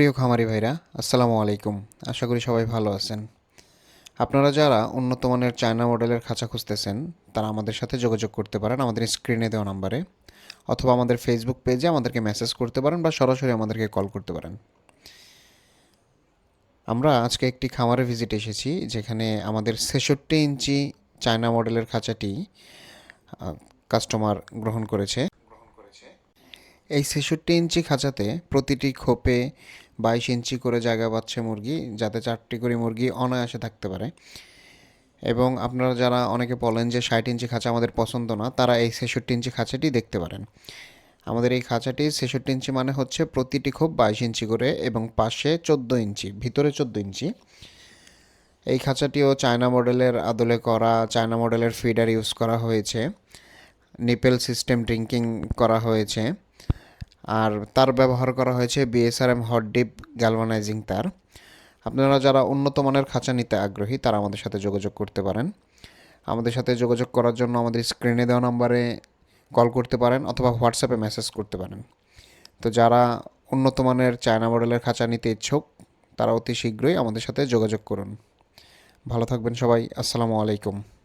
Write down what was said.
প্রিয় খামারি ভাইরা, আসসালামু আলাইকুম। আশা করি সবাই ভালো আছেন। আপনারা যারা উন্নত মানের চায়না মডেলের খাঁচা খুঁজতেছেন, তারা আমাদের সাথে যোগাযোগ করতে পারেন আমাদের স্ক্রিনে দেওয়া নাম্বারে, অথবা আমাদের ফেসবুক পেজে আমাদেরকে মেসেজ করতে পারেন বা সরাসরি আমাদেরকে কল করতে পারেন। আমরা আজকে একটি খামারে ভিজিট এসেছি, যেখানে আমাদের ছেষট্টি ইঞ্চি চায়না মডেলের খাঁচাটি কাস্টমার গ্রহণ করেছে। এই ছেষট্টি ইঞ্চি খাঁচাতে প্রতিটি খোপে বাইশ ইঞ্চি করে জায়গা পাচ্ছে মুরগি, যাতে চারটি করে মুরগি অনায়াসে থাকতে পারে। এবং আপনারা যারা, অনেকে বলেন যে ষাট ইঞ্চি খাঁচা আমাদের পছন্দ না, তারা এই ছেষট্টি ইঞ্চি খাঁচাটি দেখতে পারেন। আমাদের এই খাঁচাটি ছেষট্টি ইঞ্চি মানে হচ্ছে প্রতিটি খোপ বাইশ ইঞ্চি করে এবং পাশে চোদ্দ ইঞ্চি, ভিতরে চোদ্দ ইঞ্চি। এই খাঁচাটিও চায়না মডেলের আদলে করা, চায়না মডেলের ফিডার ইউজ করা হয়েছে। নিপেল সিস্টেম ড্রিঙ্কিং করা হয়েছে। আর তার ব্যবহার করা হয়েছে বিএসআরএম হট ডিপ গ্যালভানাইজিং তার। আপনারা যারা উন্নত মানের খাঁচা নিতে আগ্রহী, তারা আমাদের সাথে যোগাযোগ করতে পারেন। আমাদের সাথে যোগাযোগ করার জন্য আমাদের স্ক্রিনে দেওয়া নম্বরে কল করতে পারেন অথবা হোয়াটসঅ্যাপে মেসেজ করতে পারেন। তো যারা উন্নত মানের চায়না মডেলের খাঁচা নিতে ইচ্ছুক, তারা অতি শীঘ্রই আমাদের সাথে যোগাযোগ করুন। ভালো থাকবেন সবাই, আসসালামু আলাইকুম।